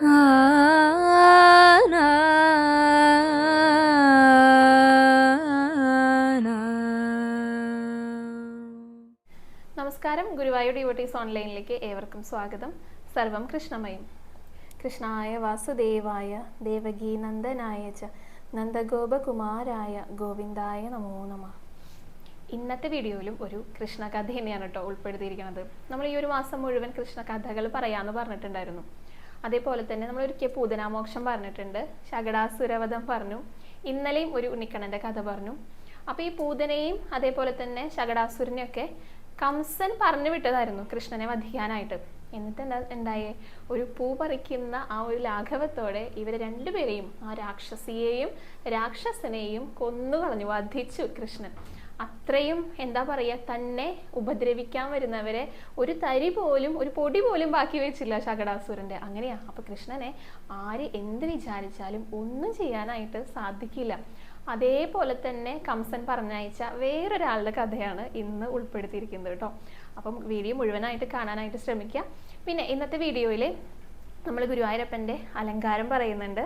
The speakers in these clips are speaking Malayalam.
നമസ്കാരം. ഗുരുവായൂർ ഡിവോട്ടീസ് ഓൺലൈനിലേക്ക് ഏവർക്കും സ്വാഗതം. സർവം കൃഷ്ണമയം. കൃഷ്ണായ വാസുദേവായ ദേവകീ നന്ദനായ ച നന്ദഗോപകുമാരായ ഗോവിന്ദായ നമോ നമ. ഇന്നത്തെ വീഡിയോയിലും ഒരു കൃഷ്ണ കഥ തന്നെയാണ് കേട്ടോ ഉൾപ്പെടുത്തിയിരിക്കുന്നത്. നമ്മൾ ഈ ഒരു മാസം മുഴുവൻ കൃഷ്ണ കഥകൾ പറയാമെന്ന് പറഞ്ഞിട്ടുണ്ടായിരുന്നു. അതേപോലെ തന്നെ നമ്മൾ ഒരിക്കൽ പൂതനാമോക്ഷം പറഞ്ഞിട്ടുണ്ട്. ശകടാസുരവധം പറഞ്ഞു. ഇന്നലെയും ഒരു ഉണ്ണിക്കണ്ണന്റെ കഥ പറഞ്ഞു. അപ്പോൾ ഈ പൂതനെയും അതേപോലെ തന്നെ ശകടാസുരനെയൊക്കെ കംസൻ പറഞ്ഞു വിട്ടതായിരുന്നു കൃഷ്ണനെ വധിക്കാനായിട്ട്. എന്നിട്ട് എന്താ ഉണ്ടായേ ഒരു പൂ പറിക്കുന്ന ആ ഒരു ലാഘവത്തോടെ ഇവരെ രണ്ടുപേരെയും ആ രാക്ഷസിയെയും രാക്ഷസനെയും കൊന്നു കൊന്നുകളഞ്ഞു വധിച്ചു കൃഷ്ണൻ. അത്രയും എന്താ പറയുക തന്നെ ഉപദ്രവിക്കാൻ വരുന്നവരെ ഒരു തരി പോലും ഒരു പൊടി പോലും ബാക്കി വെച്ചില്ല ശകടാസുരന്റെ അങ്ങനെയാ. അപ്പൊ കൃഷ്ണനെ ആര് എന്ത് വിചാരിച്ചാലും ഒന്നും ചെയ്യാനായിട്ട് സാധിക്കില്ല. അതേപോലെ തന്നെ കംസൻ പറഞ്ഞയച്ച വേറൊരാളുടെ കഥയാണ് ഇന്ന് ഉൾപ്പെടുത്തിയിരിക്കുന്നത് കേട്ടോ. അപ്പം വീഡിയോ മുഴുവനായിട്ട് കാണാനായിട്ട് ശ്രമിക്കുക. പിന്നെ ഇന്നത്തെ വീഡിയോയിൽ നമ്മൾ ഗുരുവായൂരപ്പന്റെ അലങ്കാരം പറയുന്നുണ്ട്.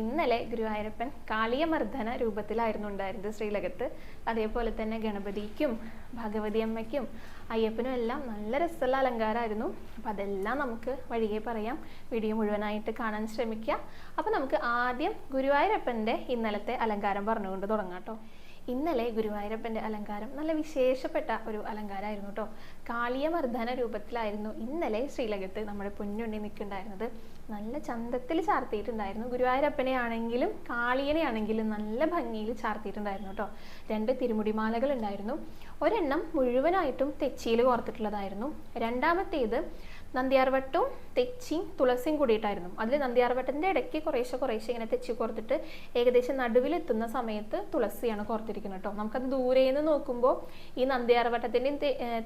ഇന്നലെ ഗുരുവായൂരപ്പൻ കാളിയമർദ്ദന രൂപത്തിലായിരുന്നു ഉണ്ടായിരുന്നത് ശ്രീലകത്ത്. അതേപോലെ തന്നെ ഗണപതിക്കും ഭഗവതി അമ്മയ്ക്കും അയ്യപ്പനും എല്ലാം നല്ല രസമുള്ള അലങ്കാരമായിരുന്നു. അപ്പം അതെല്ലാം നമുക്ക് വഴിയെ പറയാം. വീഡിയോ മുഴുവനായിട്ട് കാണാൻ ശ്രമിക്കുക. അപ്പം നമുക്ക് ആദ്യം ഗുരുവായൂരപ്പന്റെ ഇന്നലത്തെ അലങ്കാരം പറഞ്ഞുകൊണ്ട് തുടങ്ങാം കേട്ടോ. ഇന്നലെ ഗുരുവായൂരപ്പന്റെ അലങ്കാരം നല്ല വിശേഷപ്പെട്ട ഒരു അലങ്കാരമായിരുന്നു കേട്ടോ. കാളിയമർദ്ദന രൂപത്തിലായിരുന്നു ഇന്നലെ ശ്രീലകത്ത് നമ്മുടെ പൊന്നുണ്ണി നിൽക്കുന്നുണ്ടായിരുന്നത്. നല്ല ചന്തത്തിൽ ചാർത്തിയിട്ടുണ്ടായിരുന്നു. ഗുരുവായൂരപ്പനെ ആണെങ്കിലും കാളിയനെ ആണെങ്കിലും നല്ല ഭംഗിയിൽ ചാർത്തിയിട്ടുണ്ടായിരുന്നു കേട്ടോ. രണ്ട് തിരുമുടിമാലകൾ ഉണ്ടായിരുന്നു ഒരെണ്ണം മുഴുവനായിട്ടും തെച്ചിയിൽ കോർത്തിട്ടുള്ളതായിരുന്നു. രണ്ടാമത്തേത് നന്ദിയാർവട്ടവും തെച്ചിയും തുളസിയും കൂടിയിട്ടായിരുന്നു. അതിൽ നന്ദിയാർവട്ടന്റെ ഇടയ്ക്ക് കുറേശ്ശെ കുറേശ്ശെ ഇങ്ങനെ തെച്ചി കോർത്തിട്ട് ഏകദേശം നടുവിലെത്തുന്ന സമയത്ത് തുളസിയാണ് കോർത്തിരിക്കുന്നത് കേട്ടോ നമുക്കത് ദൂരെ നിന്ന് നോക്കുമ്പോൾ ഈ നന്ദിയാർവട്ടത്തിന്റെയും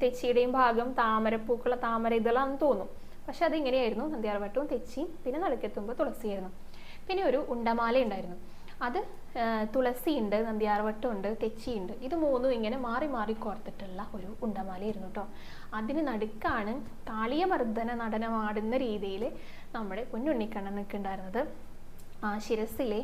തെച്ചിയുടെയും ഭാഗം താമരപ്പൂക്കള താമര ഇതെല്ലാം തോന്നും. പക്ഷെ അത് ഇങ്ങനെയായിരുന്നു നന്ദിയാർവട്ടവും തെച്ചിയും പിന്നെ നടുക്കെത്തുമ്പോൾ തുളസിയായിരുന്നു. പിന്നെ ഒരു ഉണ്ടമാല ഉണ്ടായിരുന്നു. അത് ഉണ്ട് തെച്ചി ഉണ്ട് ഇത് മൂന്നും ഇങ്ങനെ മാറി മാറി കോർത്തിട്ടുള്ള ഒരു ഉണ്ടമാലയായിരുന്നു കേട്ടോ അതിന് നടുക്കാണ് കാളിയമർദ്ദന നടനമാടുന്ന രീതിയിൽ നമ്മുടെ പൊന്നുണ്ണിക്കണ്ണൻ നിൽക്കുന്നുണ്ടായിരുന്നത്. ആ ശിരസിലെ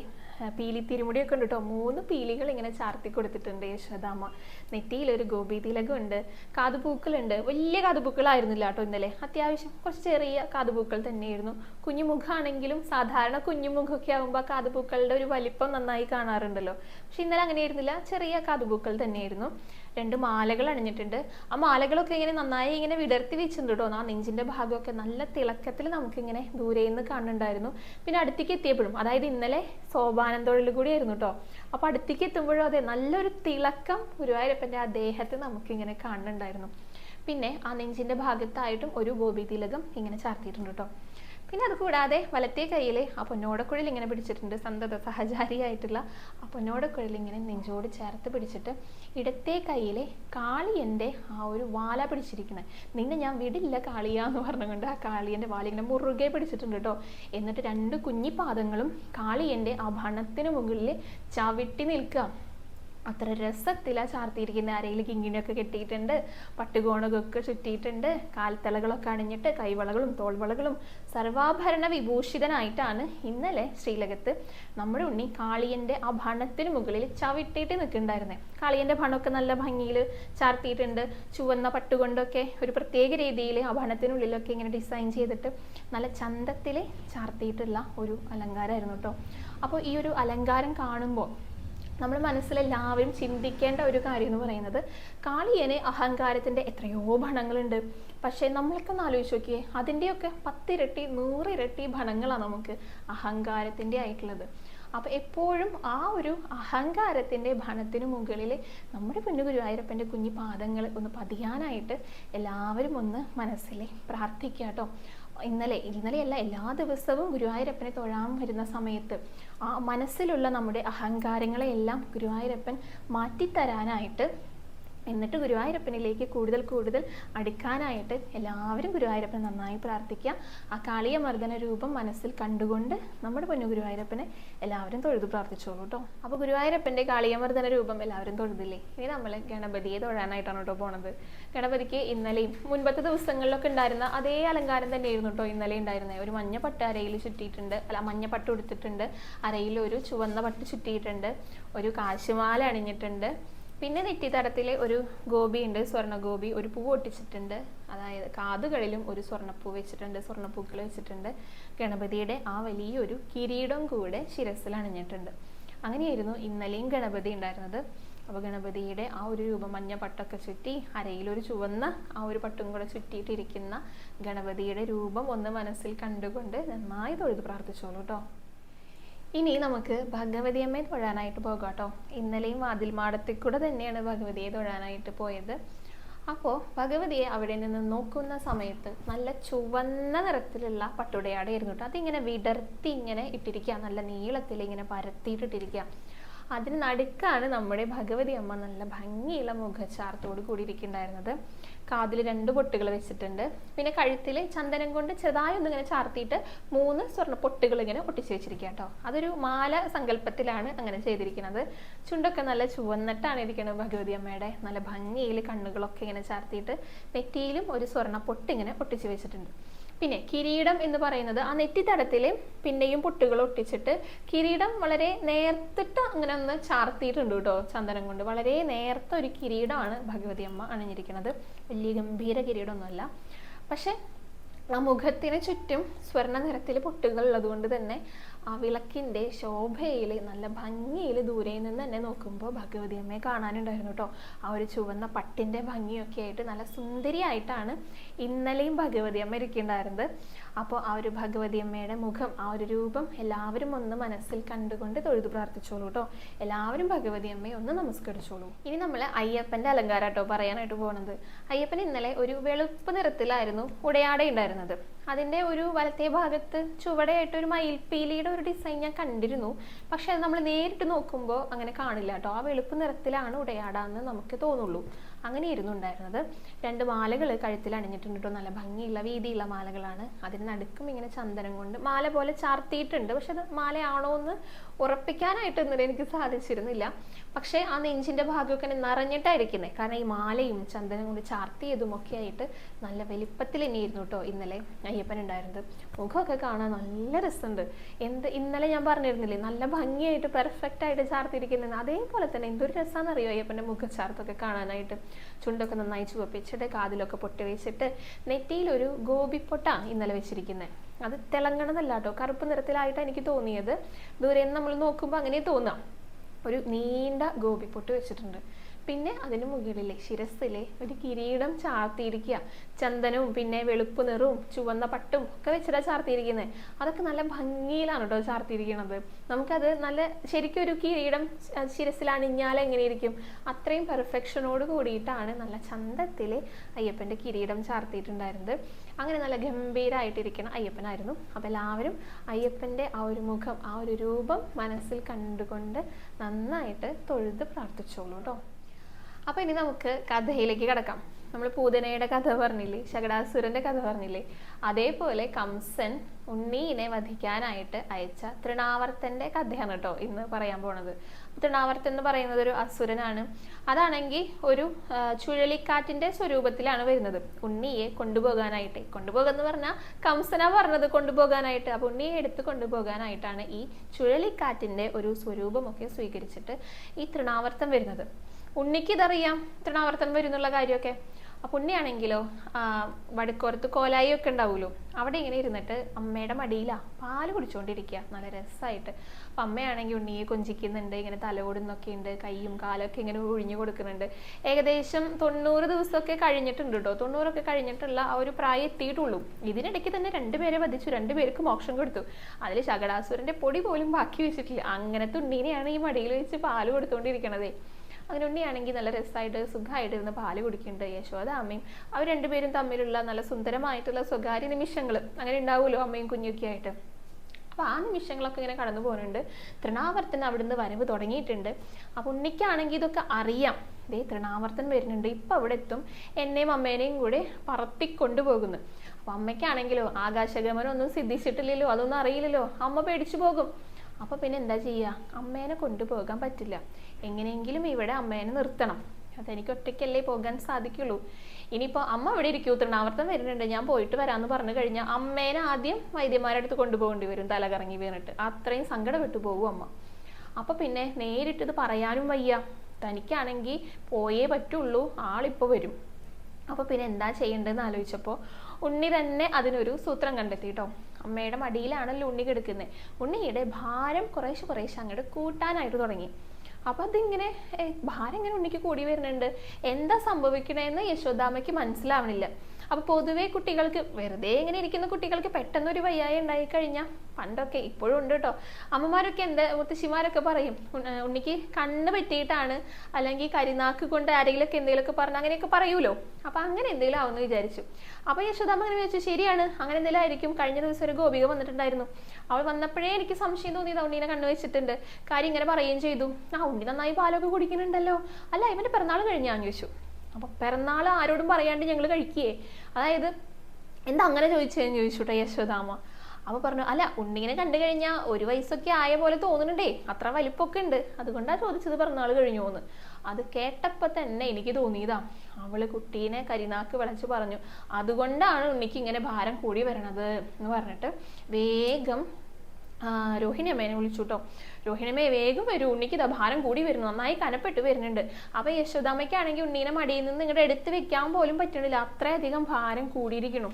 പീലി തിരുമുടിയൊക്കെ ഉണ്ട് കേട്ടോ മൂന്ന് പീലികൾ ഇങ്ങനെ ചാർത്തി കൊടുത്തിട്ടുണ്ട് യശോദാമ്മ. നെറ്റിയിലൊരു ഗോപി തിലകമുണ്ട് കാതുപൂക്കളുണ്ട്. വലിയ കാതുപൂക്കളായിരുന്നില്ല കേട്ടോ ഇന്നലെ. അത്യാവശ്യം കുറച്ച് ചെറിയ കാതുപൂക്കൾ തന്നെയായിരുന്നു. കുഞ്ഞുമുഖാണെങ്കിലും സാധാരണ കുഞ്ഞുമുഖമൊക്കെ ആകുമ്പോൾ കാതുപൂക്കളുടെ ഒരു വലിപ്പം നന്നായി കാണാറുണ്ടല്ലോ. പക്ഷെ ഇന്നലെ അങ്ങനെയായിരുന്നില്ല. ചെറിയ കാതുപൂക്കൾ തന്നെയായിരുന്നു. രണ്ട് മാലകൾ അണിഞ്ഞിട്ടുണ്ട്. ആ മാലകളൊക്കെ ഇങ്ങനെ നന്നായി ഇങ്ങനെ വിടർത്തി വെച്ചിട്ടുണ്ട് കേട്ടോ ആ നെഞ്ചിന്റെ ഭാഗമൊക്കെ നല്ല തിളക്കത്തിൽ നമുക്കിങ്ങനെ ദൂരെ നിന്ന് കാണുന്നുണ്ടായിരുന്നു. പിന്നെ അടുത്തേക്ക് എത്തിയപ്പോഴും അതായത് ഇന്നലെ സോപാനം തൊഴിൽ കൂടിയായിരുന്നു കേട്ടോ അപ്പൊ അടുത്തേക്ക് എത്തുമ്പോഴും അതെ നല്ലൊരു തിളക്കം ഗുരുവായൂരപ്പന്റെ ആ ദേഹത്ത് നമുക്കിങ്ങനെ കാണുന്നുണ്ടായിരുന്നു. പിന്നെ ആ നെഞ്ചിന്റെ ഭാഗത്തായിട്ടും ഒരു ഗോപി തിലകം ഇങ്ങനെ ചാർത്തിയിട്ടുണ്ട് കേട്ടോ പിന്നെ അത് കൂടാതെ വലത്തെ കയ്യിൽ ആ പൊന്നോടക്കുഴൽ ഇങ്ങനെ പിടിച്ചിട്ടുണ്ട്. സന്തത സഹചാരിയായിട്ടുള്ള ആ പൊന്നോടക്കുഴൽ ഇങ്ങനെ നെഞ്ചോട് ചേർത്ത് പിടിച്ചിട്ട് ഇടത്തെ കൈയിലെ കാളിയന്റെ ആ ഒരു വാല പിടിച്ചിരിക്കുന്നത് നിന്നെ ഞാൻ വിടില്ല കാളിയ എന്ന് പറഞ്ഞുകൊണ്ട് ആ കാളിയന്റെ വാല ഇങ്ങനെ മുറുകെ പിടിച്ചിട്ടുണ്ട് കേട്ടോ എന്നിട്ട് രണ്ട് കുഞ്ഞിപ്പാദങ്ങളും കാളി കാളിയന്റെ ആ ഭണത്തിന് മുകളിൽ ചവിട്ടി നിൽക്കുക. അത്ര രസത്തിലാണ് ചാർത്തിയിരിക്കുന്ന. അരയിൽ കിങ്ങിണിയൊക്കെ കെട്ടിയിട്ടുണ്ട് പട്ടുകോണകൊക്കെ ചുറ്റിയിട്ടുണ്ട് കാൽത്തലകളൊക്കെ അണിഞ്ഞിട്ട് കൈവളകളും തോൾവളകളും സർവാഭരണ വിഭൂഷിതനായിട്ടാണ് ഇന്നലെ ശ്രീലകത്ത് നമ്മുടെ ഉണ്ണി കാളിയന്റെ ആ ഭണത്തിന് മുകളിൽ ചവിട്ടിയിട്ട് നിൽക്കുന്നുണ്ടായിരുന്നത് കാളിയന്റെ ഭണമൊക്കെ നല്ല ഭംഗിയിൽ ചാർത്തിയിട്ടുണ്ട്. ചുവന്ന പട്ടുകൊണ്ടൊക്കെ ഒരു പ്രത്യേക രീതിയിൽ ആ ഭണത്തിനുള്ളിലൊക്കെ ഇങ്ങനെ ഡിസൈൻ ചെയ്തിട്ട് നല്ല ചന്തത്തിൽ ചാർത്തിയിട്ടുള്ള ഒരു അലങ്കാരമായിരുന്നു കേട്ടോ. അപ്പോൾ ഈ ഒരു അലങ്കാരം കാണുമ്പോൾ നമ്മൾ മനസ്സിലെല്ലാവരും ചിന്തിക്കേണ്ട ഒരു കാര്യം എന്ന് പറയുന്നത് കാളിയന് അഹങ്കാരത്തിന്റെ എത്രയോ ഭണങ്ങളുണ്ട്. പക്ഷേ നമ്മളൊക്കെ ആലോചിച്ച് നോക്കിയേ അതിന്റെയൊക്കെ പത്തിരട്ടി നൂറിരട്ടി ഭണങ്ങളാണ് നമുക്ക് അഹങ്കാരത്തിന്റെ ആയിട്ടുള്ളത്. അപ്പോൾ എപ്പോഴും ആ ഒരു അഹങ്കാരത്തിന്റെ ഭണത്തിന് മുകളിൽ നമ്മുടെ പൊന്നു ഗുരുവായൂരപ്പന്റെ കുഞ്ഞു പാദങ്ങൾ ഒന്ന് പതിയാനായിട്ട് എല്ലാവരും ഒന്ന് മനസ്സിൽ പ്രാർത്ഥിക്കുക കേട്ടോ. ഇന്നലെ ഇന്നലെയല്ല എല്ലാ ദിവസവും ഗുരുവായൂരപ്പനെ തൊഴാൻ വരുന്ന സമയത്ത് ആ മനസ്സിലുള്ള നമ്മുടെ അഹങ്കാരങ്ങളെയെല്ലാം ഗുരുവായൂരപ്പൻ മാറ്റിത്തരാനായിട്ട് എന്നിട്ട് ഗുരുവായൂരപ്പനിലേക്ക് കൂടുതൽ കൂടുതൽ അടുക്കാനായിട്ട് എല്ലാവരും ഗുരുവായൂരപ്പനെ നന്നായി പ്രാർത്ഥിക്കുക. ആ കാളിയ മർദ്ദന രൂപം മനസ്സിൽ കണ്ടുകൊണ്ട് നമ്മുടെ പൊന്നു ഗുരുവായൂരപ്പനെ എല്ലാവരും തൊഴുതു പ്രാർത്ഥിച്ചോളൂ കേട്ടോ. അപ്പോൾ ഗുരുവായൂരപ്പന്റെ കാളിയമർദ്ദന രൂപം എല്ലാവരും തൊഴുതില്ലേ? ഇനി നമ്മൾ ഗണപതിയെ തൊഴാനായിട്ടാണ് കേട്ടോ പോണത്. ഗണപതിക്ക് ഇന്നലെയും മുൻപത്തെ ദിവസങ്ങളിലൊക്കെ ഉണ്ടായിരുന്ന അതേ അലങ്കാരം തന്നെയായിരുന്നു കേട്ടോ ഇന്നലെ ഉണ്ടായിരുന്നത് ഒരു മഞ്ഞ പട്ട് അരയിൽ ചുറ്റിയിട്ടുണ്ട്. അല്ല മഞ്ഞ പട്ട് ഉടുത്തിട്ടുണ്ട്. അരയിൽ ഒരു ചുവന്ന പട്ട് ചുറ്റിയിട്ടുണ്ട്. ഒരു കാശുമാല അണിഞ്ഞിട്ടുണ്ട്. പിന്നെ നെറ്റിത്തടത്തിൽ ഒരു ഗോപി ഉണ്ട് സ്വർണ ഗോപി ഒരു പൂ ഒട്ടിച്ചിട്ടുണ്ട്. അതായത് കാതുകളിലും ഒരു സ്വർണപ്പൂ വെച്ചിട്ടുണ്ട് സ്വർണപ്പൂക്കൾ വെച്ചിട്ടുണ്ട്. ഗണപതിയുടെ ആ വലിയൊരു കിരീടം കൂടെ ശിരസിൽ അണിഞ്ഞിട്ടുണ്ട്. അങ്ങനെയായിരുന്നു ഇന്നലെയും ഗണപതി ഉണ്ടായിരുന്നത്. അപ്പോൾ ഗണപതിയുടെ ആ ഒരു രൂപം മഞ്ഞ പട്ടൊക്കെ ചുറ്റി അരയിലൊരു ചുവന്ന ആ ഒരു പട്ടും കൂടെ ചുറ്റിയിട്ടിരിക്കുന്ന ഗണപതിയുടെ രൂപം ഒന്ന് മനസ്സിൽ കണ്ടുകൊണ്ട് നന്നായി തൊഴുത് പ്രാർത്ഥിച്ചോളൂ കേട്ടോ. ഇനി നമുക്ക് ഭഗവതിയമ്മയെ തൊഴാനായിട്ട് പോകാം കേട്ടോ ഇന്നലെയും വാതിൽ മാടത്തിൽ കൂടെ തന്നെയാണ് ഭഗവതിയെ തൊഴാനായിട്ട് പോയത്. അപ്പോൾ ഭഗവതിയെ അവിടെ നിന്ന് നോക്കുന്ന സമയത്ത് നല്ല ചുവന്ന നിറത്തിലുള്ള പട്ടുടയാടായിരുന്നു കേട്ടോ. അതിങ്ങനെ വിടർത്തി ഇങ്ങനെ ഇട്ടിരിക്കുക. നല്ല നീളത്തിൽ ഇങ്ങനെ പരത്തിയിട്ടിട്ടിരിക്കുക. അതിന് നടുക്കാണ് നമ്മുടെ ഭഗവതി അമ്മ നല്ല ഭംഗിയുള്ള മുഖച്ചാർത്തോട് കൂടി ഇരിക്കുന്നുണ്ടായിരുന്നത് കാതിൽ രണ്ട് പൊട്ടുകൾ വെച്ചിട്ടുണ്ട്. പിന്നെ കഴുത്തിൽ ചന്ദനം കൊണ്ട് ചെറുതായി ഒന്നിങ്ങനെ ചാർത്തിയിട്ട് മൂന്ന് സ്വർണ പൊട്ടുകൾ ഇങ്ങനെ ഒട്ടിച്ചു വെച്ചിരിക്കുക കേട്ടോ. അതൊരു മാല സങ്കല്പത്തിലാണ് അങ്ങനെ ചെയ്തിരിക്കുന്നത്. ചുണ്ടൊക്കെ നല്ല ചുവന്നിട്ടാണ് ഇരിക്കുന്നത് ഭഗവതി അമ്മയുടെ. നല്ല ഭംഗിയിൽ കണ്ണുകളൊക്കെ ഇങ്ങനെ ചാർത്തിയിട്ട് നെറ്റിയിലും ഒരു സ്വർണ പൊട്ട് ഇങ്ങനെ ഒട്ടിച്ച് വെച്ചിട്ടുണ്ട്. പിന്നെ കിരീടം എന്ന് പറയുന്നത് ആ നെറ്റിത്തടത്തിൽ പിന്നെയും പൊട്ടുകൾ ഒട്ടിച്ചിട്ട് കിരീടം വളരെ നേർത്തിട്ട് അങ്ങനെ ഒന്ന് ചാർത്തിയിട്ടുണ്ട് കേട്ടോ ചന്ദനം കൊണ്ട്. വളരെ നേർത്ത ഒരു കിരീടമാണ് ഭഗവതി അമ്മ അണിഞ്ഞിരിക്കുന്നത്. വലിയ ഗംഭീര കിരീടമൊന്നുമല്ല. പക്ഷെ ആ മുഖത്തിന് ചുറ്റും സ്വർണ നിറത്തിൽ പൊട്ടുകൾ ഉള്ളതുകൊണ്ട് തന്നെ ആ വിളക്കിന്റെ ശോഭയിൽ നല്ല ഭംഗിയിൽ ദൂരെ നിന്ന് തന്നെ നോക്കുമ്പോൾ ഭഗവതി അമ്മയെ കാണാനുണ്ടായിരുന്നു കേട്ടോ. ആ ഒരു ചുവന്ന പട്ടിന്റെ ഭംഗിയൊക്കെ ആയിട്ട് നല്ല സുന്ദരിയായിട്ടാണ് ഇന്നലെയും ഭഗവതി അമ്മ ഇരിക്കുന്നുണ്ടായിരുന്നത്. അപ്പോൾ ആ ഒരു ഭഗവതി അമ്മയുടെ മുഖം ആ ഒരു രൂപം എല്ലാവരും ഒന്ന് മനസ്സിൽ കണ്ടുകൊണ്ട് തൊഴുതു പ്രാർത്ഥിച്ചോളൂ കേട്ടോ എല്ലാവരും ഭഗവതി അമ്മയെ ഒന്ന് നമസ്കരിച്ചോളൂ. ഇനി നമ്മൾ അയ്യപ്പന്റെ അലങ്കാരം കേട്ടോ പറയാനായിട്ട് പോകുന്നത് അയ്യപ്പൻ ഇന്നലെ ഒരു വെളുപ്പ് നിറത്തിലായിരുന്നു ഉടയാട ഉണ്ടായിരുന്നത്. അതിന്റെ ഒരു വലത്തെ ഭാഗത്ത് ചുവടെയായിട്ട് ഒരു മയിൽപ്പീലിയുടെ ഒരു ഡിസൈൻ ഞാൻ കണ്ടിരുന്നു. പക്ഷെ അത് നമ്മൾ നേരിട്ട് നോക്കുമ്പോൾ അങ്ങനെ കാണില്ല കേട്ടോ ആ വെളുപ്പ് നിറത്തിലാണ് ഉടയാടാന്ന് നമുക്ക് തോന്നുള്ളൂ. അങ്ങനെയായിരുന്നു ഉണ്ടായിരുന്നത് രണ്ട് മാലകൾ കഴുത്തിൽ അണിഞ്ഞിട്ടുണ്ട് നല്ല ഭംഗിയുള്ള വീതിയുള്ള മാലകളാണ്. അതിന് നടുക്കും ഇങ്ങനെ ചന്ദനം കൊണ്ട് മാല പോലെ ചാർത്തിയിട്ടുണ്ട്. പക്ഷെ അത് മാലയാണോ എന്ന് ഉറപ്പിക്കാനായിട്ട് ഇന്നലെ എനിക്ക് സാധിച്ചിരുന്നില്ല. പക്ഷേ ആ നെഞ്ചിന്റെ ഭാഗമൊക്കെ എന്നെ നിറഞ്ഞിട്ടായിരിക്കുന്നത് കാരണം ഈ മാലയും ചന്ദനം കൊണ്ട് ചാർത്തിയതും ഒക്കെ ആയിട്ട് നല്ല വലിപ്പത്തിൽ തന്നെയായിരുന്നു കേട്ടോ ഇന്നലെ അയ്യപ്പൻ ഉണ്ടായിരുന്നത്. മുഖമൊക്കെ കാണാൻ നല്ല രസമുണ്ട്. എന്ത് ഇന്നലെ ഞാൻ പറഞ്ഞിരുന്നില്ലേ നല്ല ഭംഗിയായിട്ട് പെർഫെക്റ്റ് ആയിട്ട് ചാർത്തിയിരിക്കുന്നത് അതേപോലെ തന്നെ എന്തൊരു രസമാണെന്ന് അറിയോ അയ്യപ്പന്റെ മുഖച്ചാർത്തൊക്കെ കാണാനായിട്ട്. ചുണ്ടൊക്കെ നന്നായി ചുവപ്പിച്ചിട്ട് കാതിലൊക്കെ പൊട്ടി വെച്ചിട്ട് നെറ്റിയിൽ ഒരു ഇന്നലെ വെച്ചിരിക്കുന്നത് അത് തിളങ്ങണതല്ല കേട്ടോ കറുപ്പ് നിറത്തിലായിട്ടാണ് എനിക്ക് തോന്നിയത്. ദൂരെ നമ്മൾ നോക്കുമ്പോൾ അങ്ങനെ തോന്നാം. ഒരു നീണ്ട ഗോപിപ്പൊട്ട് വെച്ചിട്ടുണ്ട്. പിന്നെ അതിന് മുകളിലെ ശിരസിലെ ഒരു കിരീടം ചാർത്തിയിരിക്കുക ചന്ദനവും പിന്നെ വെളുപ്പ് നിറവും ചുവന്ന പട്ടും ഒക്കെ വെച്ചിട്ടാണ് ചാർത്തിയിരിക്കുന്നത് അതൊക്കെ നല്ല ഭംഗിയിലാണ് കേട്ടോ ചാർത്തിയിരിക്കുന്നത് നമുക്കത് നല്ല ശരിക്കും ഒരു കിരീടം ശിരസിലാണിഞ്ഞാൽ അണിഞ്ഞാൽ എങ്ങനെയിരിക്കും? അത്രയും പെർഫെക്ഷനോട് കൂടിയിട്ടാണ് നല്ല ചന്തത്തിലെ അയ്യപ്പന്റെ കിരീടം ചാർത്തിയിട്ടുണ്ടായിരുന്നത്. അങ്ങനെ നല്ല ഗംഭീരമായിട്ടിരിക്കുന്ന അയ്യപ്പനായിരുന്നു. അപ്പോൾ എല്ലാവരും അയ്യപ്പന്റെ ആ ഒരു മുഖം ആ ഒരു രൂപം മനസ്സിൽ കണ്ടുകൊണ്ട് നന്നായിട്ട് തൊഴുത് പ്രാർത്ഥിച്ചോളൂ കേട്ടോ അപ്പോൾ ഇനി നമുക്ക് കഥയിലേക്ക് കിടക്കാം. നമ്മൾ പൂതനയുടെ കഥ പറഞ്ഞില്ലേ ശകടാസുരന്റെ കഥ പറഞ്ഞില്ലേ? അതേപോലെ കംസൻ ഉണ്ണീനെ വധിക്കാനായിട്ട് അയച്ച തൃണാവർത്തന്റെ കഥയാണ് കേട്ടോ ഇന്ന് പറയാൻ പോണത്. തൃണാവർത്തൻ എന്ന് പറയുന്നത് ഒരു അസുരനാണ്. അതാണെങ്കിൽ ഒരു ചുഴലിക്കാറ്റിന്റെ സ്വരൂപത്തിലാണ് വരുന്നത്. ഉണ്ണിയെ കൊണ്ടുപോകാനായിട്ട്. കൊണ്ടുപോകുക എന്ന് പറഞ്ഞാൽ കംസന പറഞ്ഞത് കൊണ്ടുപോകാനായിട്ട്. അപ്പൊ ഉണ്ണിയെ എടുത്ത് കൊണ്ടുപോകാനായിട്ടാണ് ഈ ചുഴലിക്കാറ്റിന്റെ ഒരു സ്വരൂപമൊക്കെ സ്വീകരിച്ചിട്ട് ഈ തൃണാവർത്തം വരുന്നത്. ഉണ്ണിക്ക് ഇതറിയാം. തൃണാവർത്തം വരുന്നുള്ള കാര്യമൊക്കെ. അപ്പൊ ഉണ്ണിയാണെങ്കിലോ വടക്കോരത്ത് കോലായി ഒക്കെ ഉണ്ടാവുമല്ലോ. അവിടെ ഇങ്ങനെ ഇരുന്നിട്ട് അമ്മയുടെ മടിയിലാ പാൽ കുടിച്ചുകൊണ്ടിരിക്കുക നല്ല രസമായിട്ട് അപ്പൊ അമ്മയാണെങ്കിൽ ഉണ്ണിയെ കൊഞ്ചിക്കുന്നുണ്ട് ഇങ്ങനെ തലോടുന്നൊക്കെ ഉണ്ട് കൈയും കാലൊക്കെ ഇങ്ങനെ ഒഴിഞ്ഞു കൊടുക്കുന്നുണ്ട്. ഏകദേശം തൊണ്ണൂറ് ദിവസമൊക്കെ കഴിഞ്ഞിട്ടുണ്ട് കേട്ടോ തൊണ്ണൂറൊക്കെ കഴിഞ്ഞിട്ടുള്ള ആ ഒരു പ്രായം എത്തിയിട്ടുള്ളൂ. ഇതിനിടയ്ക്ക് തന്നെ രണ്ടുപേരെ വധിച്ചു രണ്ടുപേർക്ക് മോക്ഷം കൊടുത്തു. അതിൽ ശകടാസുരന്റെ പൊടി പോലും ബാക്കി വെച്ചിട്ടില്ല. അങ്ങനത്തെ ഉണ്ണീനെയാണ് ഈ മടിയിൽ വെച്ച് പാൽ കൊടുത്തുകൊണ്ടിരിക്കണതേ അങ്ങനെ ഉണ്ണിയാണെങ്കിൽ നല്ല രസമായിട്ട് സുഖമായിട്ട് ഇരുന്ന് പാൽ കുടിക്കുന്നുണ്ട് യശോദ അമ്മയും. അവർ രണ്ടുപേരും തമ്മിലുള്ള നല്ല സുന്ദരമായിട്ടുള്ള സ്വകാര്യ നിമിഷങ്ങൾ അങ്ങനെ ഉണ്ടാവുമല്ലോ അമ്മയും കുഞ്ഞൊക്കെ ആയിട്ട്. അപ്പോൾ ആ നിമിഷങ്ങളൊക്കെ ഇങ്ങനെ കടന്നു പോകുന്നുണ്ട്. തൃണാവർത്തൻ അവിടുന്ന് വരവ് തുടങ്ങിയിട്ടുണ്ട്. അപ്പോൾ ഉണ്ണിക്കാണെങ്കിൽ ഇതൊക്കെ അറിയാം. ദേ തൃണാവർത്തൻ വരുന്നുണ്ട്. ഇപ്പം അവിടെ എത്തും. എന്നെയും അമ്മേനെയും കൂടെ പറത്തിക്കൊണ്ടുപോകുന്നു. അപ്പം അമ്മയ്ക്കാണെങ്കിലോ ആകാശഗമനം ഒന്നും സിദ്ധിച്ചിട്ടില്ലല്ലോ അതൊന്നും അറിയില്ലല്ലോ. അമ്മ പേടിച്ചു പോകും. അപ്പോൾ പിന്നെ എന്താ ചെയ്യുക? അമ്മേനെ കൊണ്ടുപോകാൻ പറ്റില്ല. എങ്ങനെയെങ്കിലും ഇവിടെ അമ്മേനെ നിർത്തണം. അതെനിക്ക് ഒറ്റയ്ക്കല്ലേ പോകാൻ സാധിക്കുള്ളൂ. ഇനിയിപ്പോൾ അമ്മ ഇവിടെ ഇരിക്കൂ. തൃണാവർത്തം വരുന്നുണ്ട്. ഞാൻ പോയിട്ട് വരാമെന്ന് പറഞ്ഞു കഴിഞ്ഞാൽ അമ്മേനെ ആദ്യം വൈദ്യന്മാരുടെ അടുത്ത് കൊണ്ടുപോകേണ്ടി വരും തല കറങ്ങി വീണിട്ട്. അത്രയും സങ്കടപ്പെട്ടു പോകും അമ്മ. അപ്പോൾ പിന്നെ നേരിട്ടിത് പറയാനും വയ്യ. തനിക്കാണെങ്കിൽ പോയേ പറ്റുള്ളൂ. ആളിപ്പോൾ വരും. അപ്പോൾ പിന്നെ എന്താ ചെയ്യേണ്ടതെന്ന് ആലോചിച്ചപ്പോൾ ഉണ്ണി തന്നെ അതിനൊരു സൂത്രം കണ്ടെത്തി കേട്ടോ അമ്മയുടെ മടിയിലാണല്ലോ ഉണ്ണി കിടക്കുന്നത് ഉണ്ണിയുടെ ഭാരം കുറേശ്ശെ കുറേശ്ശെ അങ്ങോട്ട് കൂട്ടാനായിട്ട് തുടങ്ങി. അപ്പൊ അതിങ്ങനെ ഭാരം ഇങ്ങനെ ഉണ്ണിക്ക് കൂടി വരുന്നുണ്ട്. എന്താ സംഭവിക്കണേന്ന് യശോദാമയ്ക്ക് മനസ്സിലാവണില്ല. അപ്പൊ പൊതുവെ കുട്ടികൾക്ക് വെറുതെ ഇങ്ങനെ ഇരിക്കുന്ന കുട്ടികൾക്ക് പെട്ടെന്ന് ഒരു വയ്യായി ഉണ്ടായി കഴിഞ്ഞാൽ പണ്ടൊക്കെ ഇപ്പോഴും ഉണ്ട് കേട്ടോ അമ്മമാരൊക്കെ എന്താ മുത്തശ്ശിമാരൊക്കെ പറയും ഉണ്ണ- ഉണ്ണിക്ക് കണ്ണ് പറ്റിയിട്ടാണ് അല്ലെങ്കിൽ കരിനാക്ക് കൊണ്ട് ആരെങ്കിലും ആരെങ്കിലുമൊക്കെ എന്തെങ്കിലുമൊക്കെ പറഞ്ഞ് അങ്ങനെയൊക്കെ പറയൂലോ? അപ്പൊ അങ്ങനെ എന്തെങ്കിലും ആവുമെന്ന് വിചാരിച്ചു. അപ്പൊ യശോദാമ്മ അങ്ങനെ വിചാരിച്ചു ശരിയാണ് അങ്ങനെ എന്തെങ്കിലും ആയിരിക്കും. കഴിഞ്ഞ ദിവസം ഒരു ഗോപിക വന്നിട്ടുണ്ടായിരുന്നു. അവൾ വന്നപ്പോഴേ എനിക്ക് സംശയം തോന്നിയത് ഉണ്ണീനെ കണ്ണു വെച്ചിട്ടുണ്ട്. കാര്യം ഇങ്ങനെ പറയുകയും ചെയ്തു. ആ ഉണ്ണി നന്നായി പാലൊക്കെ കുടിക്കുന്നുണ്ടല്ലോ. അല്ല ഇവന്റെ പിറന്നാൾ ഞാൻ ചോദിച്ചു. അപ്പൊ പിറന്നാൾ ആരോടും പറയാണ്ട് ഞങ്ങൾ കഴിക്കുകയെ അതായത് എന്താ അങ്ങനെ ചോദിച്ചതെന്ന് ചോദിച്ചു യശോദാമ അപ്പൊ പറഞ്ഞു അല്ല ഉണ്ണിങ്ങനെ കണ്ടു കഴിഞ്ഞാൽ ഒരു വയസ്സൊക്കെ ആയ പോലെ തോന്നുന്നുണ്ടേ അത്ര വലിപ്പമൊക്കെ ഉണ്ട്. അതുകൊണ്ടാ ചോദിച്ചത് പിറന്നാൾ കഴിഞ്ഞു എന്ന് അത് കേട്ടപ്പോ തന്നെ എനിക്ക് തോന്നിയതാ. അവൾ കുട്ടീനെ കരിനാക്ക് വിളച്ച് പറഞ്ഞു അതുകൊണ്ടാണ് ഉണ്ണിക്ക് ഇങ്ങനെ ഭാരം കൂടി വരണത് എന്ന് പറഞ്ഞിട്ട് വേഗം രോഹിണി അമ്മേനെ വിളിച്ചു കേട്ടോ രോഹിണി അമ്മയെ വേഗം വരൂ. ഉണ്ണിക്ക് ഇതാ ഭാരം കൂടി വരുന്നു. നന്നായി കനപ്പെട്ട് വരുന്നുണ്ട്. അപ്പൊ യശോദാമ്മയ്ക്കാണെങ്കിൽ ഉണ്ണീനെ മടിയിൽ നിന്ന് ഇങ്ങോട്ട് എടുത്ത് വെക്കാൻ പോലും പറ്റണില്ല. അത്രയധികം ഭാരം കൂടിയിരിക്കുന്നു.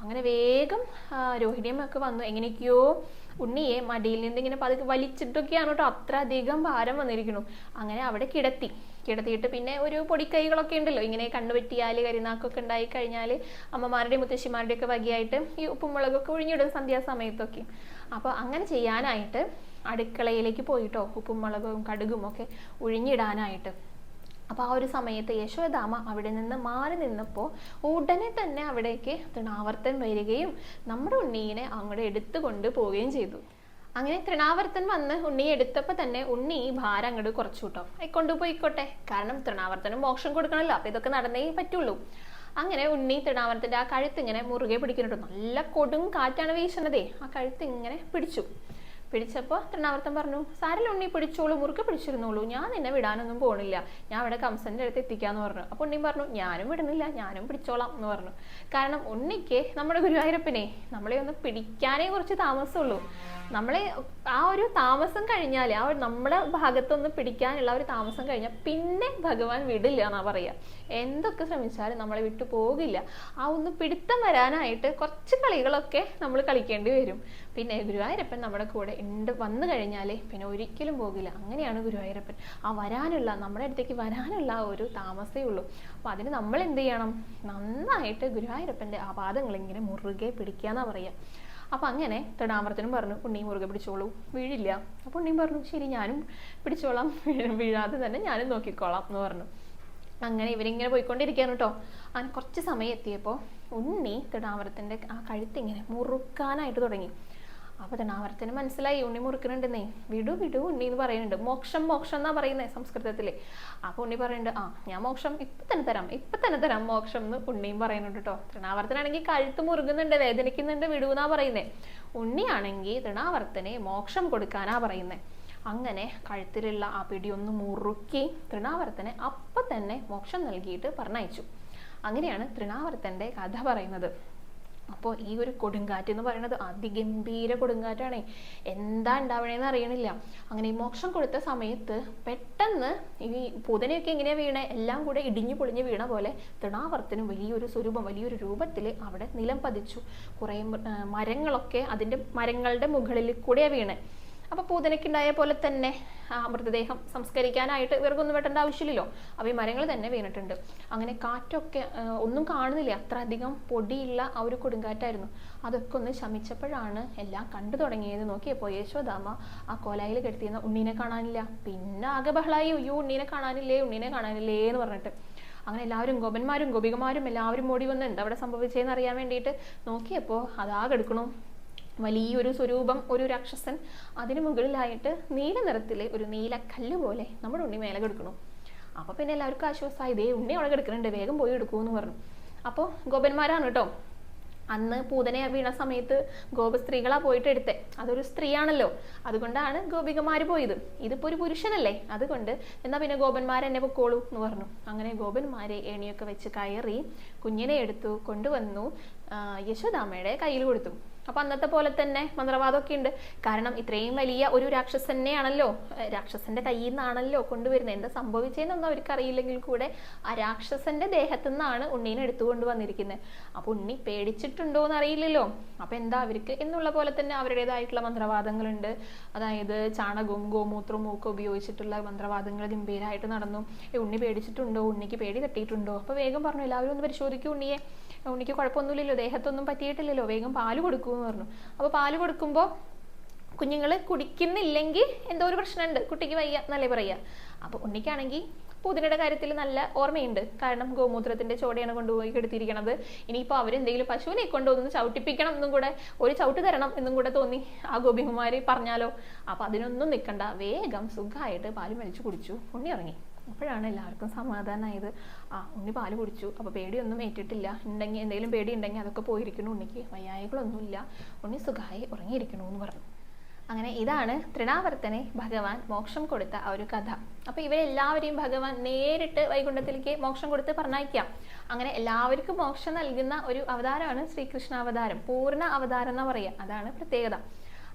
അങ്ങനെ വേഗം രോഹിണിയമ്മയൊക്കെ വന്നു. എങ്ങനെയൊക്കെയോ ഉണ്ണിയെ മടിയിൽ നിന്ന് ഇങ്ങനെ പതുക്കെ വലിച്ചിട്ടൊക്കെയാണ് കേട്ടോ അത്രയധികം ഭാരം വന്നിരിക്കുന്നു. അങ്ങനെ അവിടെ കിടത്തി. കിടത്തിയിട്ട്. പിന്നെ ഒരു പൊടിക്കൈകളൊക്കെ ഉണ്ടല്ലോ. ഇങ്ങനെ കണ്ണുപറ്റിയാൽ കരിനാക്കൊക്കെ ഉണ്ടായി കഴിഞ്ഞാൽ അമ്മമാരുടെയും മുത്തശ്ശിമാരുടെയും ഒക്കെ വകയായിട്ട് ഈ ഉപ്പും മുളകൊക്കെ ഒഴിഞ്ഞിടും സന്ധ്യാസമയത്തൊക്കെ. അപ്പോൾ അങ്ങനെ ചെയ്യാനായിട്ട് അടുക്കളയിലേക്ക് പോയിട്ടോ ഉപ്പും മുളകും കടുകും ഒക്കെ ഒഴിഞ്ഞിടാനായിട്ട്. അപ്പോൾ ആ ഒരു സമയത്ത് യശോദാമ അവിടെ നിന്ന് മാറി നിന്നപ്പോൾ ഉടനെ തന്നെ അവിടേക്ക് തൃണാവർത്തൻ വരികയും നമ്മുടെ ഉണ്ണീനെ അങ്ങോട്ട് എടുത്തു കൊണ്ട് പോവുകയും ചെയ്തു. അങ്ങനെ തൃണാവർത്തൻ വന്ന് ഉണ്ണിയെ എടുത്തപ്പോൾ തന്നെ ഉണ്ണി ഈ ഭാരം അങ്ങോട്ട് കുറച്ചു കൂട്ടോ "ഏയ് കൊണ്ടുപോയിക്കോട്ടെ കാരണം തൃണാവർത്തനും മോക്ഷം കൊടുക്കണമല്ലോ അപ്പോൾ ഇതൊക്കെ നടന്നേ പറ്റുള്ളൂ. അങ്ങനെ ഉണ്ണി തൃണാവർത്തന്റെ ആ കഴുത്ത് ഇങ്ങനെ മുറുകെ പിടിക്കുന്നുണ്ട്. നല്ല കൊടും കാറ്റാണ് വീശുന്നതേ ആ കഴുത്ത് ഇങ്ങനെ പിടിച്ചു. പിടിച്ചപ്പോൾ തൃണാവർത്തം പറഞ്ഞു സാരിൽ ഉണ്ണി പിടിച്ചോളൂ മുറുക്ക് പിടിച്ചിരുന്നോളൂ. ഞാൻ നിന്നെ വിടാനൊന്നും പോണില്ല. ഞാൻ അവിടെ കംസന്റെ അടുത്ത് എത്തിക്കാന്ന് പറഞ്ഞു. അപ്പോൾ ഉണ്ണി പറഞ്ഞു ഞാനും വിടുന്നില്ല ഞാനും പിടിച്ചോളാം എന്ന് പറഞ്ഞു. കാരണം ഉണ്ണിക്ക് നമ്മുടെ ഗുരുവായൂരപ്പനെ നമ്മളെ ഒന്ന് പിടിക്കാനേ കുറച്ച് താമസമുള്ളൂ. നമ്മളെ ആ ഒരു താമസം കഴിഞ്ഞാൽ ആ ഒരു നമ്മളെ ഭാഗത്തൊന്ന് പിടിക്കാനുള്ള ഒരു താമസം കഴിഞ്ഞാൽ പിന്നെ ഭഗവാൻ വിടില്ല എന്നാ പറയുക എന്തൊക്കെ ശ്രമിച്ചാലും നമ്മളെ വിട്ടു പോകില്ല. ആ ഒന്ന് പിടുത്തം വരാനായിട്ട് കുറച്ച് കളികളൊക്കെ നമ്മൾ കളിക്കേണ്ടി വരും. പിന്നെ ഗുരുവായൂരപ്പൻ നമ്മുടെ കൂടെ ഉണ്ട് വന്നു കഴിഞ്ഞാൽ പിന്നെ ഒരിക്കലും പോകില്ല. അങ്ങനെയാണ് ഗുരുവായൂരപ്പൻ. ആ വരാനുള്ള നമ്മുടെ അടുത്തേക്ക് വരാനുള്ള ഒരു താമസേ ഉള്ളൂ. അപ്പോൾ അതിന് നമ്മൾ എന്ത് ചെയ്യണം? നന്നായിട്ട് ഗുരുവായൂരപ്പന്റെ ആ പാദങ്ങൾ ഇങ്ങനെ മുറുകെ പിടിക്കുക എന്നാ പറയുക അപ്പം അങ്ങനെ തടാമർത്തനും പറഞ്ഞു ഉണ്ണിയും മുറുകെ പിടിച്ചോളൂ. വീഴില്ല. അപ്പോൾ ഉണ്ണിയും പറഞ്ഞു ശരി ഞാനും പിടിച്ചോളാം. വീഴാതെ തന്നെ ഞാനും നോക്കിക്കോളാം എന്ന് പറഞ്ഞു. അങ്ങനെ ഇവരിങ്ങനെ പോയിക്കൊണ്ടിരിക്കുകയാണ് കേട്ടോ അങ്ങനെ കുറച്ച് സമയം എത്തിയപ്പോൾ ഉണ്ണി തിടാവരത്തിന്റെ ആ കഴുത്തിങ്ങനെ മുറുക്കാനായിട്ട് തുടങ്ങി. അപ്പോൾ തിടാവരത്തിന് മനസ്സിലായി ഉണ്ണി മുറുക്കുന്നുണ്ടെന്നേ. വിടു വിടു ഉണ്ണി എന്ന് പറയുന്നുണ്ട്. മോക്ഷം മോക്ഷം എന്നാ പറയുന്നത് സംസ്കൃതത്തിൽ അപ്പോൾ ഉണ്ണി പറയുന്നുണ്ട് ആ ഞാൻ മോക്ഷം ഇപ്പം തന്നെ തരാം ഇപ്പം തന്നെ തരാം മോക്ഷം എന്ന് ഉണ്ണിയും പറയുന്നുണ്ട് കേട്ടോ തൃണാവർത്തനാണെങ്കിൽ കഴുത്ത് മുറുകുന്നുണ്ട് വേദനിക്കുന്നുണ്ട് വിടൂ എന്നാ പറയുന്നത് ഉണ്ണിയാണെങ്കിൽ തൃണാവർത്തനെ മോക്ഷം കൊടുക്കാനാ പറയുന്നത് അങ്ങനെ കഴുത്തിലുള്ള ആ പിടിയൊന്ന് മുറുക്കി തൃണാവർത്തനെ അപ്പം തന്നെ മോക്ഷം നൽകിയിട്ട് പറഞ്ഞയച്ചു. അങ്ങനെയാണ് തൃണാവർത്തന്റെ കഥ പറയുന്നത്. അപ്പോൾ ഈ ഒരു കൊടുങ്കാറ്റ് എന്ന് പറയുന്നത് അതിഗംഭീര കൊടുങ്കാറ്റാണ്. എന്താ ഉണ്ടാവണേന്ന് അറിയണില്ല. അങ്ങനെ ഈ മോക്ഷം കൊടുത്ത സമയത്ത് പെട്ടെന്ന് ഈ പുതനയൊക്കെ എങ്ങനെയാ വീണേ? എല്ലാം കൂടെ ഇടിഞ്ഞു പൊളിഞ്ഞ് വീണ പോലെ തൃണാവർത്തനും വലിയൊരു സ്വരൂപം വലിയൊരു രൂപത്തിൽ അവിടെ നിലം പതിച്ചു. കുറേ മരങ്ങളൊക്കെ അതിന്റെ മരങ്ങളുടെ മുകളിൽ കൂടെയാണ് വീണേ. അപ്പോൾ പൂതനയ്ക്കുണ്ടായ പോലെ തന്നെ ആ മൃതദേഹം സംസ്കരിക്കാനായിട്ട് ഇവർക്കൊന്നും വെട്ടേണ്ട ആവശ്യമില്ലല്ലോ. അപ്പോൾ ഈ മരങ്ങൾ തന്നെ വീണിട്ടുണ്ട്. അങ്ങനെ കാറ്റൊക്കെ ഒന്നും കാണുന്നില്ല. അത്ര അധികം പൊടിയുള്ള ആ ഒരു കൊടുങ്കാറ്റായിരുന്നു. അതൊക്കെ ഒന്ന് ശമിച്ചപ്പോഴാണ് എല്ലാം കണ്ടു തുടങ്ങിയത്. നോക്കിയപ്പോൾ യേശോദാമ ആ കോലായിൽ കെടുത്തിയെന്ന ഉണ്ണീനെ കാണാനില്ല. പിന്നെ ആകെ ബഹളായി. അയ്യോ ഉണ്ണീനെ കാണാനില്ലേ? ഉണ്ണീനെ കാണാനില്ലേ? എന്ന് പറഞ്ഞിട്ട്. അങ്ങനെ എല്ലാവരും ഗോപന്മാരും ഗോപികമാരും എല്ലാവരും ഓടി വന്ന് എന്താ അവിടെ സംഭവിച്ചതെന്ന് അറിയാൻ വേണ്ടിയിട്ട് നോക്കിയപ്പോൾ അതാകെ എടുക്കണു വലിയൊരു സ്വരൂപം ഒരു രാക്ഷസൻ അതിന് മുകളിലായിട്ട് നീല നിറത്തിലെ ഒരു നീല കല്ല് പോലെ നമ്മുടെ ഉണ്ണി മേലെ കിടക്കണു. അപ്പോൾ പിന്നെ എല്ലാവർക്കും ആശ്വാസമായി ദേ ഉണ്ണി അവിടെ കിടക്കുന്നുണ്ട് വേഗം പോയി എടുക്കുമെന്ന് പറഞ്ഞു. അപ്പോൾ ഗോപന്മാരാണ് കേട്ടോ അന്ന് പൂതനെ വീണ സമയത്ത് ഗോപസ്ത്രീകളാ പോയിട്ട് എടുത്തേ. അതൊരു സ്ത്രീയാണല്ലോ. അതുകൊണ്ടാണ് ഗോപികമാര് പോയത്. ഇതിപ്പോ ഒരു പുരുഷനല്ലേ? അതുകൊണ്ട് എന്നാ പിന്നെ ഗോപന്മാർ എന്നെ പൊക്കോളൂ എന്ന് പറഞ്ഞു. അങ്ങനെ ഗോപന്മാരെ ഏണിയൊക്കെ വെച്ച് കയറി കുഞ്ഞിനെ എടുത്തു കൊണ്ടുവന്നു യശോദാമ്മയുടെ കയ്യിൽ കൊടുത്തു. അപ്പൊ അന്നത്തെ പോലെ തന്നെ മന്ത്രവാദമൊക്കെ ഉണ്ട്. കാരണം ഇത്രയും വലിയ ഒരു രാക്ഷസനെയാണല്ലോ രാക്ഷസന്റെ കയ്യിൽ നിന്നാണല്ലോ കൊണ്ടുവരുന്നത് എന്താ സംഭവിച്ചതെന്നൊന്നും അവർക്ക് അറിയില്ലെങ്കിൽ കൂടെ ആ രാക്ഷസന്റെ ദേഹത്തു നിന്നാണ് ഉണ്ണീനെ എടുത്തുകൊണ്ട് വന്നിരിക്കുന്നത് അപ്പൊ ഉണ്ണി പേടിച്ചിട്ടുണ്ടോ എന്ന് അറിയില്ലല്ലോ അപ്പൊ എന്താ അവർക്ക് എന്നുള്ള പോലെ തന്നെ അവരുടേതായിട്ടുള്ള മന്ത്രവാദങ്ങളുണ്ട്. അതായത് ചാണകവും ഗോമൂത്രവും ഒക്കെ ഉപയോഗിച്ചിട്ടുള്ള മന്ത്രവാദങ്ങൾ ഗംഭീരമായിട്ട് നടന്നു. ഉണ്ണി പേടിച്ചിട്ടുണ്ടോ? ഉണ്ണിക്ക് പേടി തട്ടിയിട്ടുണ്ടോ? അപ്പൊ വേഗം പറഞ്ഞു എല്ലാവരും ഒന്ന് പരിശോധിക്കൂ ഉണ്ണിയെ. ഉണ്ണിക്ക് കുഴപ്പമൊന്നുമില്ലല്ലോ ദേഹത്തൊന്നും പറ്റിയിട്ടില്ലല്ലോ. വേഗം പാൽ കൊടുക്കൂ. എന്ന് പറഞ്ഞു. അപ്പോൾ പാൽ കൊടുക്കുമ്പോൾ കുഞ്ഞുങ്ങൾ കുടിക്കുന്നില്ലെങ്കിൽ എന്തോ ഒരു പ്രശ്നമുണ്ട്. കുട്ടിക്ക് വയ്യ എന്നല്ലേ പറയുക അപ്പോൾ ഉണ്ണിക്കാണെങ്കിൽ പുതിനയുടെ കാര്യത്തിൽ നല്ല ഓർമ്മയുണ്ട്. കാരണം ഗോമൂത്രത്തിന്റെ ചോടയാണ് കൊണ്ടുപോയി കെടുത്തിരിക്കണത് ഇനിയിപ്പോൾ അവരെന്തെങ്കിലും പശുവിനെ കൊണ്ടുവന്ന് ചവിട്ടിപ്പിക്കണം എന്നും കൂടെ ഒരു ചവിട്ട് തരണം എന്നും കൂടെ തോന്നി ആ ഗോപികുമാരി പറഞ്ഞാലോ. അപ്പോൾ അതിനൊന്നും നിൽക്കണ്ട. വേഗം സുഖമായിട്ട് പാൽ വലിച്ചു കുടിച്ചു. ഉണ്ണി ഇറങ്ങി അപ്പോഴാണ് എല്ലാവർക്കും സമാധാനമായത് ആ ഉണ്ണി പാൽ കുടിച്ചു. അപ്പോൾ പേടിയൊന്നും ഏറ്റിട്ടില്ല. ഉണ്ടെങ്കിൽ എന്തെങ്കിലും പേടി ഉണ്ടെങ്കിൽ അതൊക്കെ പോയിരിക്കണു ഉണ്ണിക്ക്. വയ്യായകളൊന്നുമില്ല. ഉണ്ണി സുഖമായി ഉറങ്ങിയിരിക്കണു എന്ന് പറഞ്ഞു. അങ്ങനെ ഇതാണ് തൃണാവർത്തനെ ഭഗവാൻ മോക്ഷം കൊടുത്ത ആ ഒരു കഥ. അപ്പൊ ഇവരെല്ലാവരെയും ഭഗവാൻ നേരിട്ട് വൈകുണ്ഠത്തിലേക്ക് മോക്ഷം കൊടുത്ത് പറഞ്ഞയക്കാം. അങ്ങനെ എല്ലാവർക്കും മോക്ഷം നൽകുന്ന ഒരു അവതാരമാണ് ശ്രീകൃഷ്ണ അവതാരം പൂർണ അവതാരം എന്ന് പറയുക അതാണ് പ്രത്യേകത.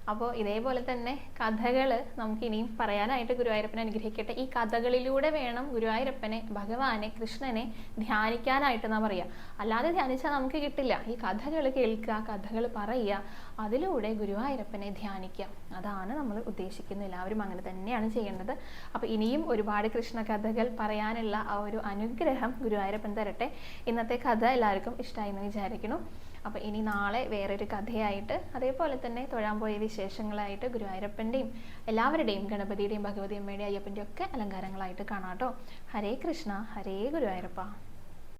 അപ്പോൾ ഇതേപോലെ തന്നെ കഥകൾ നമുക്ക് ഇനിയും പറയാനായിട്ട് ഗുരുവായൂരപ്പനെ അനുഗ്രഹിക്കട്ടെ. ഈ കഥകളിലൂടെ വേണം ഗുരുവായൂരപ്പനെ ഭഗവാനെ കൃഷ്ണനെ ധ്യാനിക്കാനായിട്ട് എന്നാ പറയുക അല്ലാതെ ധ്യാനിച്ചാൽ നമുക്ക് കിട്ടില്ല. ഈ കഥകൾ കേൾക്കുക കഥകൾ പറയുക അതിലൂടെ ഗുരുവായൂരപ്പനെ ധ്യാനിക്കുക. അതാണ് നമ്മൾ ഉദ്ദേശിക്കുന്നത്. എല്ലാവരും അങ്ങനെ തന്നെയാണ് ചെയ്യേണ്ടത്. അപ്പോൾ ഇനിയും ഒരുപാട് കൃഷ്ണ കഥകൾ പറയാനുള്ള ആ ഒരു അനുഗ്രഹം ഗുരുവായൂരപ്പൻ തരട്ടെ. ഇന്നത്തെ കഥ എല്ലാവർക്കും ഇഷ്ടമായി എന്ന് വിചാരിക്കുന്നു. അപ്പോൾ ഇനി നാളെ വേറൊരു കഥയായിട്ട് അതേപോലെ തന്നെ പോയ വിശേഷങ്ങളായിട്ട് ഗുരുവായൂരപ്പന്റെയും എല്ലാവരുടെയും ഗണപതിയുടെയും ഭഗവതി അമ്മയുടെയും അയ്യപ്പന്റെയും ഒക്കെ അലങ്കാരങ്ങളായിട്ട് കാണാം കേട്ടോ. ഹരേ കൃഷ്ണ ഹരേ ഗുരുവായൂരപ്പ.